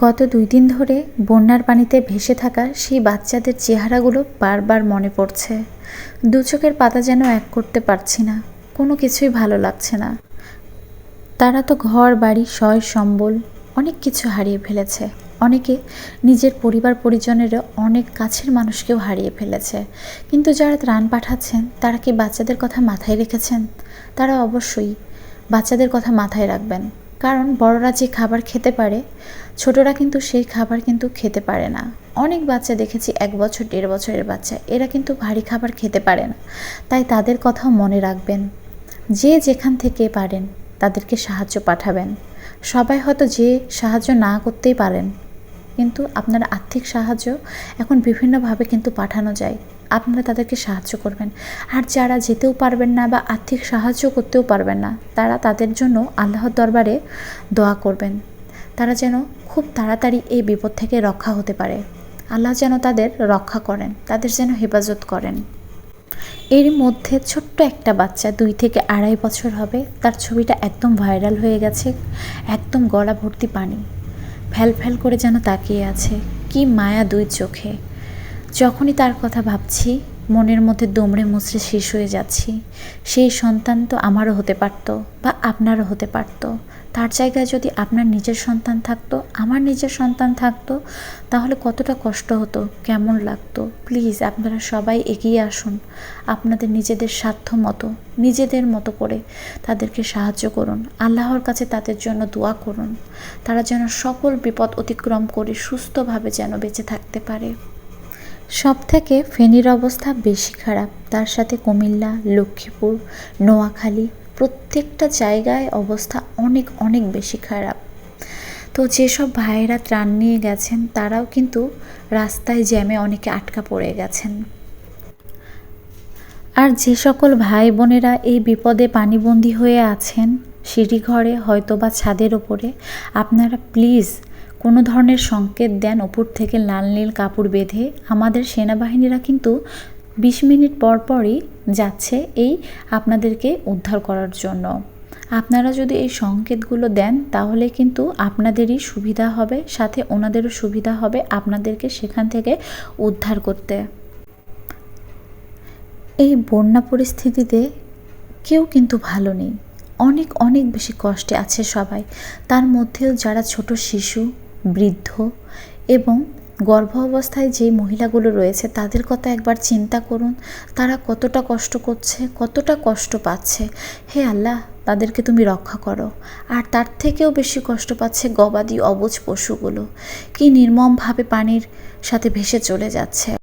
গত দুই দিন ধরে বন্যার পানিতে ভেসে থাকা সেই বাচ্চাদের চেহারাগুলো বারবার মনে পড়ছে। দু চোখের পাতা যেন এক করতে পারছি না, কোনো কিছুই ভালো লাগছে না। তারা তো ঘর, বাড়ি সয় সম্বল, অনেক কিছু হারিয়ে ফেলেছে। অনেকে নিজের পরিবার, পরিজনেরও অনেক কাছের মানুষকেও হারিয়ে ফেলেছে। কিন্তু যারা ত্রাণ পাঠাচ্ছেন, তারা কি বাচ্চাদের কথা মাথায় রেখেছেন? তারা অবশ্যই বাচ্চাদের কথা মাথায় রাখবেন। কারণ বড়রা যে খাবার খেতে পারে, ছোটরা কিন্তু সেই খাবার কিন্তু খেতে পারে না। অনেক বাচ্চা দেখেছি, এক বছর, দেড় বছরের বাচ্চা, এরা কিন্তু ভারী খাবার খেতে পারে না। তাই তাদের কথাও মনে রাখবেন। যে যেখান থেকে পারেন, তাদেরকে সাহায্য পাঠাবেন। সবাই হয়তো যে সাহায্য না করতেই পারেন কিন্তু আপনার আর্থিক সাহায্য এখন বিভিন্নভাবে কিন্তু পাঠানো যায়। আপনারা তাদেরকে সাহায্য করবেন। আর যারা যেতেও পারবেন না বা আর্থিক সাহায্য করতেও পারবেন না, তারা তাদের জন্য আল্লাহর দরবারে দোয়া করবেন। তারা যেন খুব তাড়াতাড়ি এই বিপদ থেকে রক্ষা হতে পারে। আল্লাহ যেন তাদের রক্ষা করেন, তাদের যেন হেফাজত করেন। এর মধ্যে ছোট্ট একটা বাচ্চা দুই থেকে আড়াই বছর হবে। তার ছবিটা একদম ভাইরাল হয়ে গেছে, একদম গলা ভর্তি পানি। ফ্যাল ফ্যাল করে যেন তাকিয়ে আছে। কি মায়া দুই চোখে। যখনই তার কথা ভাবছি মনের মধ্যে দমড়ে মুচড়ে শেষ হয়ে যাচ্ছি। সেই সন্তান তো আমারও হতে পারত বা আপনারও হতে পারত। তার জায়গায় যদি আপনার নিজের সন্তান থাকতো, আমার নিজের সন্তান থাকতো, তাহলে কতটা কষ্ট হতো, কেমন লাগতো? প্লিজ, আপনারা সবাই এগিয়ে আসুন। আপনাদের নিজেদের স্বার্থ মতো, নিজেদের মতো করে তাদেরকে সাহায্য করুন। আল্লাহর কাছে তাদের জন্য দোয়া করুন। তারা যেন সকল বিপদ অতিক্রম করে সুস্থভাবে যেন বেঁচে থাকতে পারে। সব থেকে ফেনীর অবস্থা বেশি খারাপ। তার সাথে কুমিল্লা, লক্ষ্মীপুর, নোয়াখালী প্রত্যেকটা জায়গায় অবস্থা অনেক অনেক বেশি খারাপ। তো যেসব ভাইয়েরা ত্রাণ নিয়ে গেছেন, তারাও কিন্তু রাস্তায় জ্যামে অনেকে আটকা পড়ে গেছেন। আর যে সকল ভাই বোনেরা এই বিপদে পানিবন্দী হয়ে আছেন, সিঁড়িঘরে হয়তো বা ছাদের ওপরে, আপনারা প্লিজ কোনো ধরনের সংকেত দেন ওপর থেকে লাল নীল কাপড় বেঁধে, আমাদের সেনাবাহিনীরা কিন্তু বিশ মিনিট পর পরই যাচ্ছে এই আপনাদেরকে উদ্ধার করার জন্য। আপনারা যদি এই সংকেতগুলো দেন, তাহলে কিন্তু আপনাদেরই সুবিধা হবে, সাথে ওনাদেরও সুবিধা হবে আপনাদেরকে সেখান থেকে উদ্ধার করতে। এই বন্যা পরিস্থিতিতে কেউ কিন্তু ভালো নেই। অনেক অনেক বেশি কষ্টে আছে সবাই। তার মধ্যেও যারা ছোট শিশু বৃদ্ধ এবং গর্ভ অবস্থায় যে মহিলাগুলো রয়েছে, তাদের কথা একবার চিন্তা করুন। তারা কতটা কষ্ট করছে, কতটা কষ্ট পাচ্ছে। হে আল্লাহ, তাদেরকে তুমি রক্ষা করো। আর তার থেকেও বেশি কষ্ট পাচ্ছে গবাদি অবুজ পশুগুলো। কি নির্মমভাবে পানির সাথে ভেসে চলে যাচ্ছে।